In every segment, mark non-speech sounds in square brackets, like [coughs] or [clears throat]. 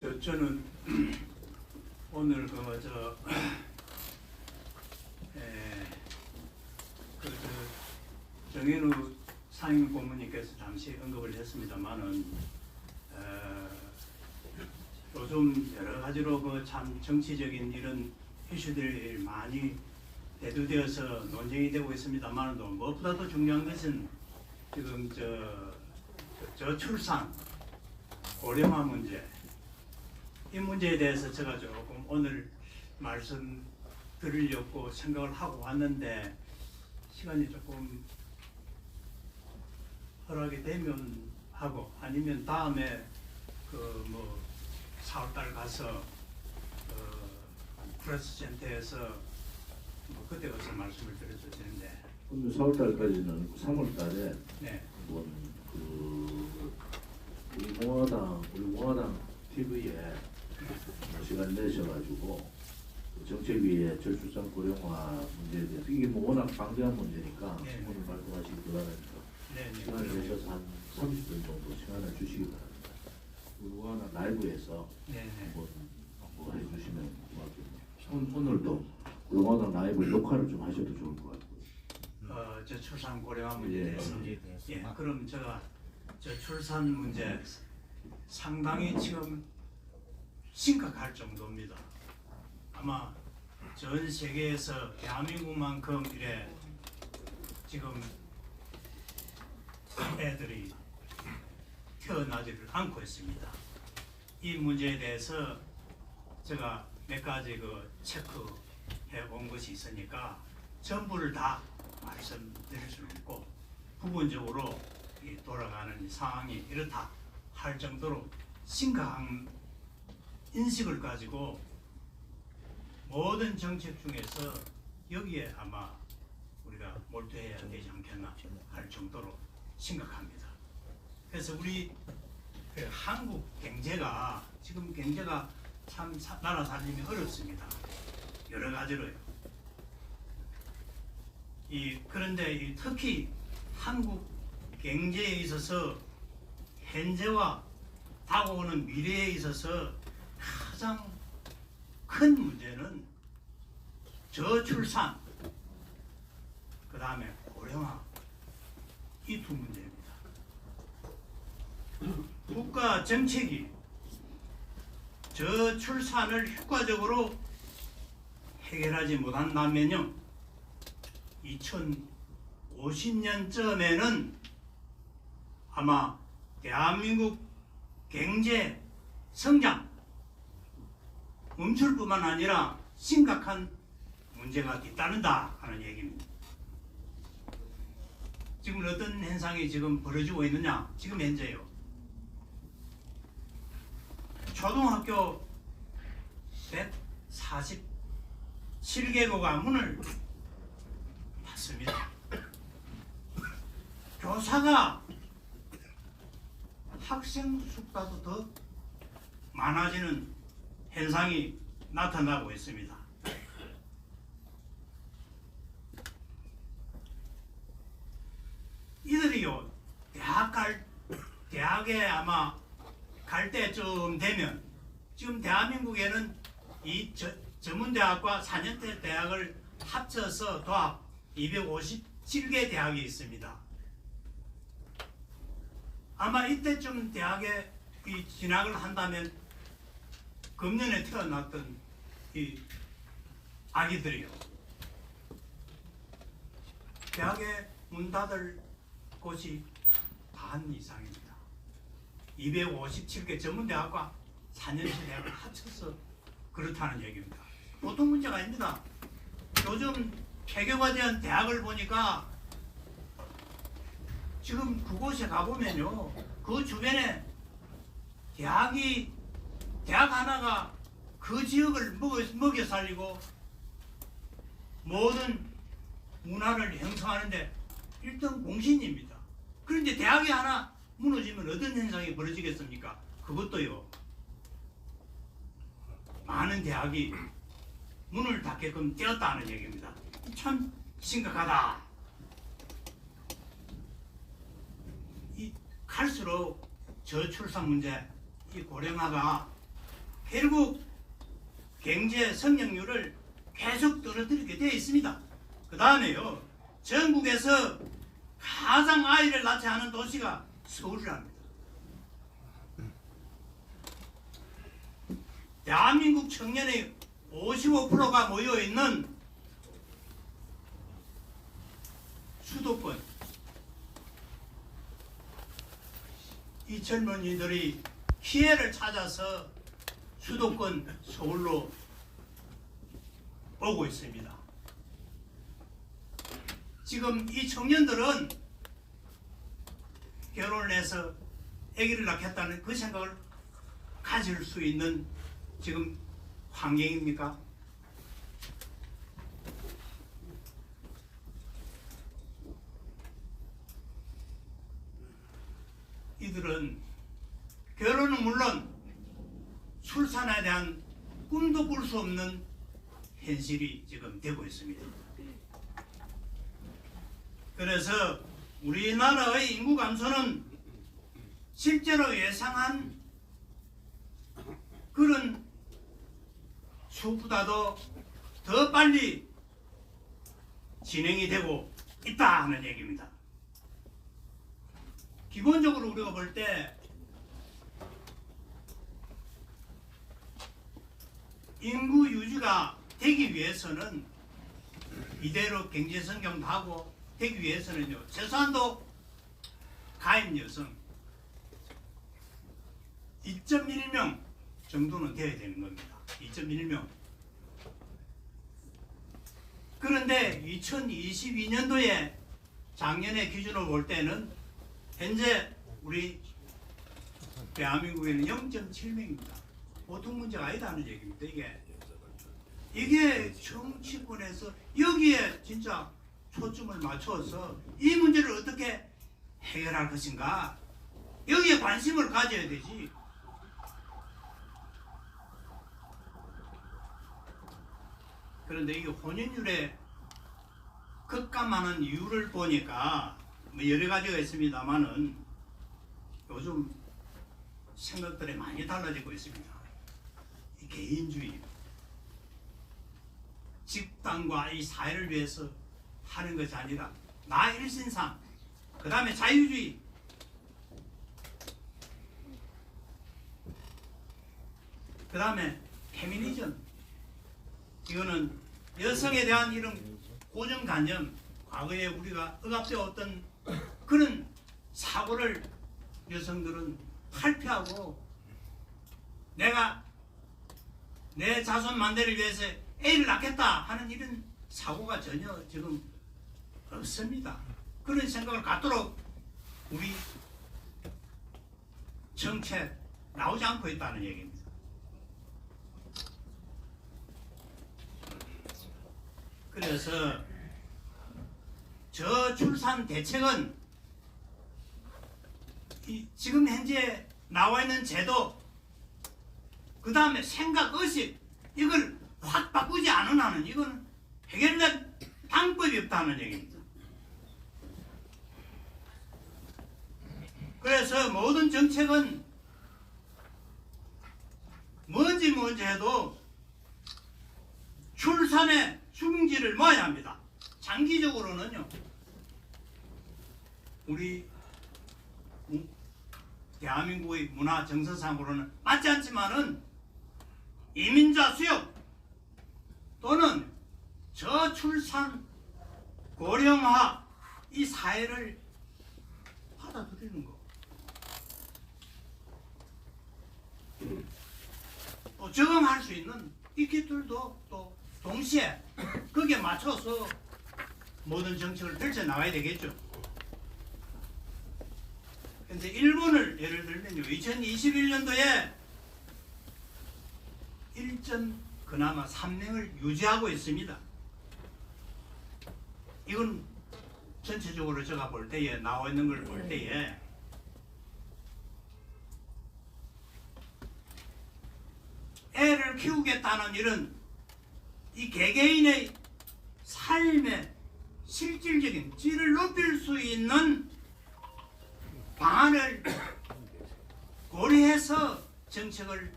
저, 저는 [clears throat] 오늘 그저 그, 저, 정현우 상임 고문님께서 잠시 언급을 했습니다만은 어, 요즘 여러 가지로 그 참 정치적인 이런 이슈들이 많이 대두되어서 논쟁이 되고 있습니다만도 무엇보다도 중요한 것은 지금 저, 저 저출산 고령화 문제 이 문제에 대해서 제가 조금 오늘 말씀 드리려고 생각을 하고 왔는데 시간이 조금 허락이 되면 하고 아니면 다음에 그 뭐 4월달 가서 어, 프레스 센터에서 뭐 그때 가서 말씀을 드렸을 텐데. 오늘 4월달까지는 3월달에 네, 한번 그 우리 공화당 우리 공화당 TV에 시간 내셔가지고 그 정책위의 저출산 고령화 문제에 대해서 이게 뭐 워낙 방대한 문제니까 네. 오늘 말씀하시기 그러니까 네, 네. 시간을 내셔서 한 30분 정도 시간을 주시기 바랍니다. 우리 공화당 라이브에서 네, 네. 뭐 해주시면 고맙겠네요. 오- 오늘도 공화당 라이브 녹화를 좀 하셔도 좋을 것 같고요. 어, 저 출산 고령화 문제에 예. 대해서 문제에 대해서 예, 그럼 제가 저 출산 문제 상당히 지금 심각할 정도입니다. 아마 전 세계에서 대한민국만큼 이래 지금 애들이 태어나지를 않고 있습니다. 이 문제에 대해서 제가 몇 가지 그 체크해 온 것이 있으니까 전부를 다 말씀드릴 수는 없고 부분적으로 이 돌아가는 이 상황이 이렇다 할 정도로 심각한 인식을 가지고 모든 정책 중에서 여기에 아마 우리가 몰두해야 되지 않겠나 할 정도로 심각합니다. 그래서 우리 그 한국 경제가 지금 경제가 참 사- 나라 살림이 어렵습니다. 여러 가지로요. 이 그런데 이 특히 한국 경제에 있어서 현재와 다가오는 미래에 있어서 가장 큰 문제는 저출산, 그 다음에 고령화 이 두 문제입니다. 국가 정책이 저출산을 효과적으로 해결하지 못한다면요, 2050년쯤에는 아마 대한민국 경제 성장 멈출 뿐만 아니라 심각한 문제가 뒤따른다 하는 얘기입니다. 지금 어떤 현상이 지금 벌어지고 있느냐? 지금 현재요. 초등학교 147개국가 문을 닫습니다. 교사가 학생 수보다도 더 많아지는 현상이 나타나고 있습니다. 이들이요 대학 갈 대학에 아마 갈 때쯤 되면 지금 대한민국에는 이 저, 전문대학과 4년제 대학을 합쳐서 도합 257개 대학이 있습니다. 아마 이때쯤 대학에 이 진학을 한다면 금년에 태어났던 이 아기들이요. 대학에 문 닫을 곳이 반 이상입니다. 257개 전문대학과 4년제 대학을 합쳐서 그렇다는 얘기입니다. 보통 문제가 아닙니다. 요즘 된 대학을 보니까 지금 그곳에 가보면요. 그 주변에 대학이, 대학 하나가 그 지역을 먹여, 먹여 살리고 모든 문화를 형성하는데 일등 공신입니다. 그런데 대학이 하나 무너지면 어떤 현상이 벌어지겠습니까? 그것도요. 많은 대학이 문을 닫게끔 되었다는 얘기입니다. 참 심각하다. 이 갈수록 저출산 문제, 이 고령화가 결국 경제 성장률을 계속 떨어뜨리게 되어 있습니다. 그 다음에요. 전국에서 가장 아이를 낳지 않은 도시가 서울이랍니다. 대한민국 청년의 55%가 모여 있는 수도권 이 젊은이들이 기회를 찾아서 수도권 서울로 오고 있습니다. 지금 이 청년들은 결혼을 해서 아기를 낳겠다는 그 생각을 가질 수 있는 지금 환경입니까? 이들은 결혼은 물론 출산에 대한 꿈도 꿀 수 없는 현실이 지금 되고 있습니다. 그래서 우리나라의 인구 감소는 실제로 예상한 그런 수보다도 더 빨리 진행이 되고 있다 하는 얘기입니다. 기본적으로 우리가 볼때 인구 유지가 되기 위해서는 이대로 경제 성장도 하고 되기 위해서는요 최소한도 가입 여성 2.1명 정도는 돼야 되는 겁니다. 2.1명. 그런데 2022년도에 작년의 기준으로 볼 때는 현재 우리 대한민국에는 0.7명입니다. 보통 문제가 아니다는 얘기입니다. 이게 이게 정치권에서 여기에 진짜 초점을 맞춰서 이 문제를 어떻게 해결할 것인가 여기에 관심을 가져야 되지. 그런데 이게 혼인율에 급감하는 이유를 보니까 뭐 여러 가지가 있습니다만은 요즘 생각들이 많이 달라지고 있습니다. 이 개인주의, 집단과 이 사회를 위해서 하는 것이 아니라 나 일신상, 그 다음에 자유주의, 그 다음에 페미니즘, 이거는 여성에 대한 이런 고정관념, 과거에 우리가 억압되었던 그런 사고를 여성들은 탈피하고 내가 내 자손 만대를 위해서 애를 낳겠다 하는 이런 사고가 전혀 지금 없습니다. 그런 생각을 갖도록 우리 정책 나오지 않고 있다는 얘기입니다. 그래서 저출산 대책은 이 지금 현재 나와 있는 제도 그 다음에 생각 의식 이걸 확 바꾸지 않은 한은 이건 해결될 방법이 없다는 얘기입니다. 그래서 모든 정책은 뭔지 뭔지 해도 출산의 중지를 모아야 합니다. 장기적으로는요. 우리 우- 대한민국의 문화 정서상으로는 맞지 않지만은 이민자 수용 또는 저출산 고령화 이 사회를 받아들이는 거. 또 적응할 수 있는 이 기들도 또 동시에 거기에 맞춰서 모든 정책을 펼쳐 나가야 되겠죠. 근데 일본을 예를 들면요, 2021년도에 1점 그나마 3명을 유지하고 있습니다. 이건 전체적으로 제가 볼 때에 나와 있는 걸 볼 때에 애를 키우겠다는 이런 이 개개인의 삶의 실질적인 질을 높일 수 있는 방안을 고려해서 정책을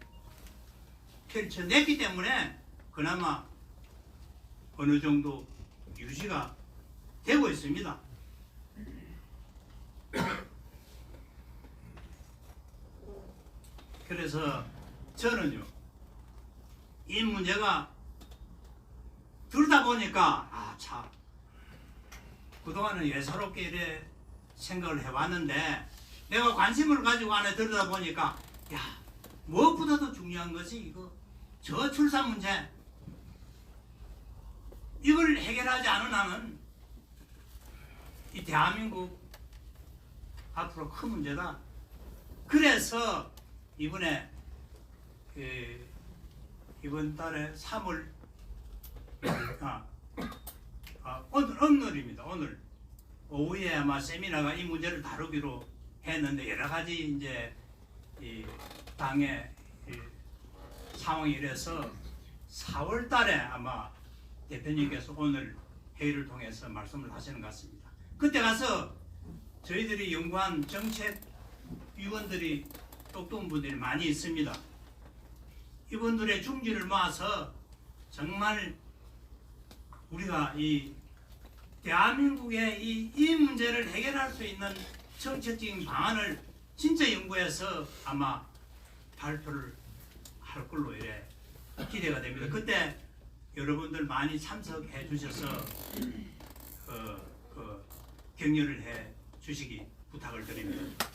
펼쳐냈기 때문에 그나마 어느 정도 유지가 되고 있습니다. [coughs] 그래서 저는요, 이 문제가 들다 보니까, 아, 참, 그동안은 예사롭게 이래 생각을 해왔는데, 내가 관심을 가지고 안에 들다 보니까, 야, 무엇보다도 중요한 것이 이거, 저출산 문제, 이걸 해결하지 않은 한은, 이 대한민국 앞으로 큰 문제다. 그래서 이번에 그 이번 달에 3월 아, 아, 오늘 오늘입니다. 오늘 오후에 아마 세미나가 이 문제를 다루기로 했는데 여러 가지 이제 이 당의 이 상황이 이래서 4월 달에 아마 대표님께서 오늘 회의를 통해서 말씀을 하시는 것 같습니다. 그때 가서 저희들이 연구한 정책 위원들이 똑똑한 분들이 많이 있습니다. 이분들의 중지를 모아서 정말 우리가 이 대한민국의 이, 이 문제를 해결할 수 있는 정책적인 방안을 진짜 연구해서 아마 발표를 할 걸로 이래 기대가 됩니다. 그때 여러분들 많이 참석해 주셔서 어, 그 격려를 해 주시기 부탁을 드립니다.